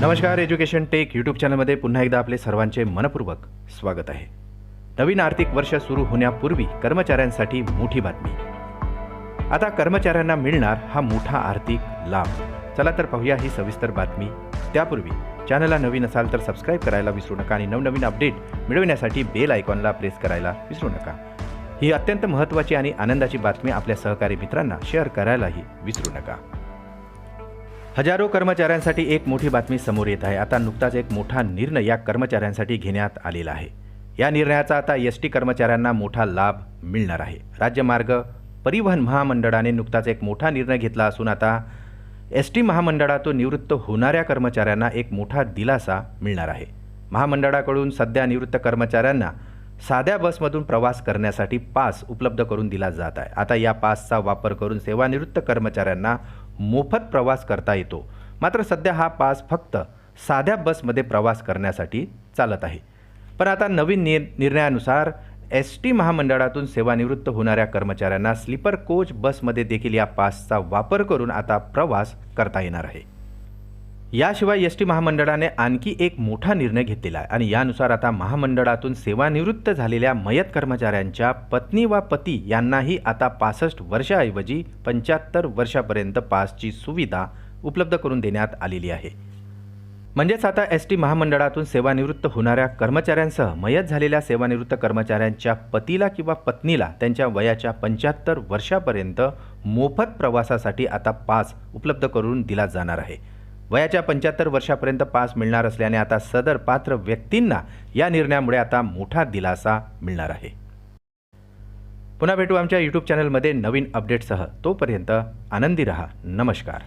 नमस्कार education take YouTube चॅनलमध्ये पुन्हा एकदा आपले सर्वांचे मनपूर्वक स्वागत आहे. नवीन आर्थिक वर्ष सुरू होण्यापूर्वी कर्मचाऱ्यांसाठी मोठी बातमी. आता कर्मचाऱ्यांना मिळणार हा मोठा आर्थिक लाभ. चला तर पाहूया ही सविस्तर बातमी. त्यापूर्वी चॅनलला नवीन असाल तर सबस्क्राईब करायला विसरू नका आणि नवनवीन अपडेट मिळवण्यासाठी बेल आयकॉनला प्रेस करायला विसरू नका. ही अत्यंत महत्त्वाची आणि आनंदाची बातमी आपल्या सहकारी मित्रांना शेअर करायलाही विसरू नका. हजारो कर्मचाऱ्यांसाठी एक मोठी बातमी समोर येत आहे. आता नुकताच एक मोठा निर्णय या कर्मचाऱ्यांसाठी घेण्यात आलेला आहे. या निर्णयाचा आता एस टी कर्मचाऱ्यांना मोठा लाभ मिळणार आहे. राज्यमार्ग परिवहन महामंडळाने नुकताच एक मोठा निर्णय घेतला असून आता एस टी महामंडळातून निवृत्त होणाऱ्या कर्मचाऱ्यांना एक मोठा दिलासा मिळणार आहे. महामंडळाकडून सध्या निवृत्त कर्मचाऱ्यांना साध्या बसमधून प्रवास करण्यासाठी पास उपलब्ध करून दिला जात आहे. आता या पासचा वापर करून सेवानिवृत्त कर्मचाऱ्यांना मोफत प्रवास करता येतो. मात्र सध्या हा पास फक्त साध्या बसमध्ये प्रवास करण्यासाठी चालत आहे. पण आता नवीन निर निर्णयानुसार एस टी महामंडळातून सेवानिवृत्त होणाऱ्या कर्मचाऱ्यांना स्लीपर कोच बसमध्ये देखील या पासचा वापर करून आता प्रवास करता येणार आहे. याशिवाय एस टी महामंडळाने आणखी एक मोठा निर्णय घेतलेला आहे. आणि यानुसार आता महामंडळातून सेवानिवृत्त झालेल्या मयत कर्मचाऱ्यांच्या पत्नी वा पती यांनाही आता पासष्ट वर्षाऐवजी पंच्याहत्तर वर्षापर्यंत पासची सुविधा उपलब्ध करून देण्यात आलेली आहे. म्हणजेच आता एस टी महामंडळातून सेवानिवृत्त होणाऱ्या कर्मचाऱ्यांसह मयत झालेल्या सेवानिवृत्त कर्मचाऱ्यांच्या पतीला किंवा पत्नीला त्यांच्या वयाच्या पंच्याहत्तर वर्षापर्यंत मोफत प्रवासासाठी आता पास उपलब्ध करून दिला जाणार आहे. वयाच्या पंच्याहत्तर वर्षापर्यंत पास मिळणार असल्याने आता सदर पात्र व्यक्तींना या निर्णयामुळे आता मोठा दिलासा मिळणार आहे. पुन्हा भेटू आमच्या यूट्यूब चॅनलमध्ये नवीन अपडेटसह तोपर्यंत आनंदी रहा. नमस्कार.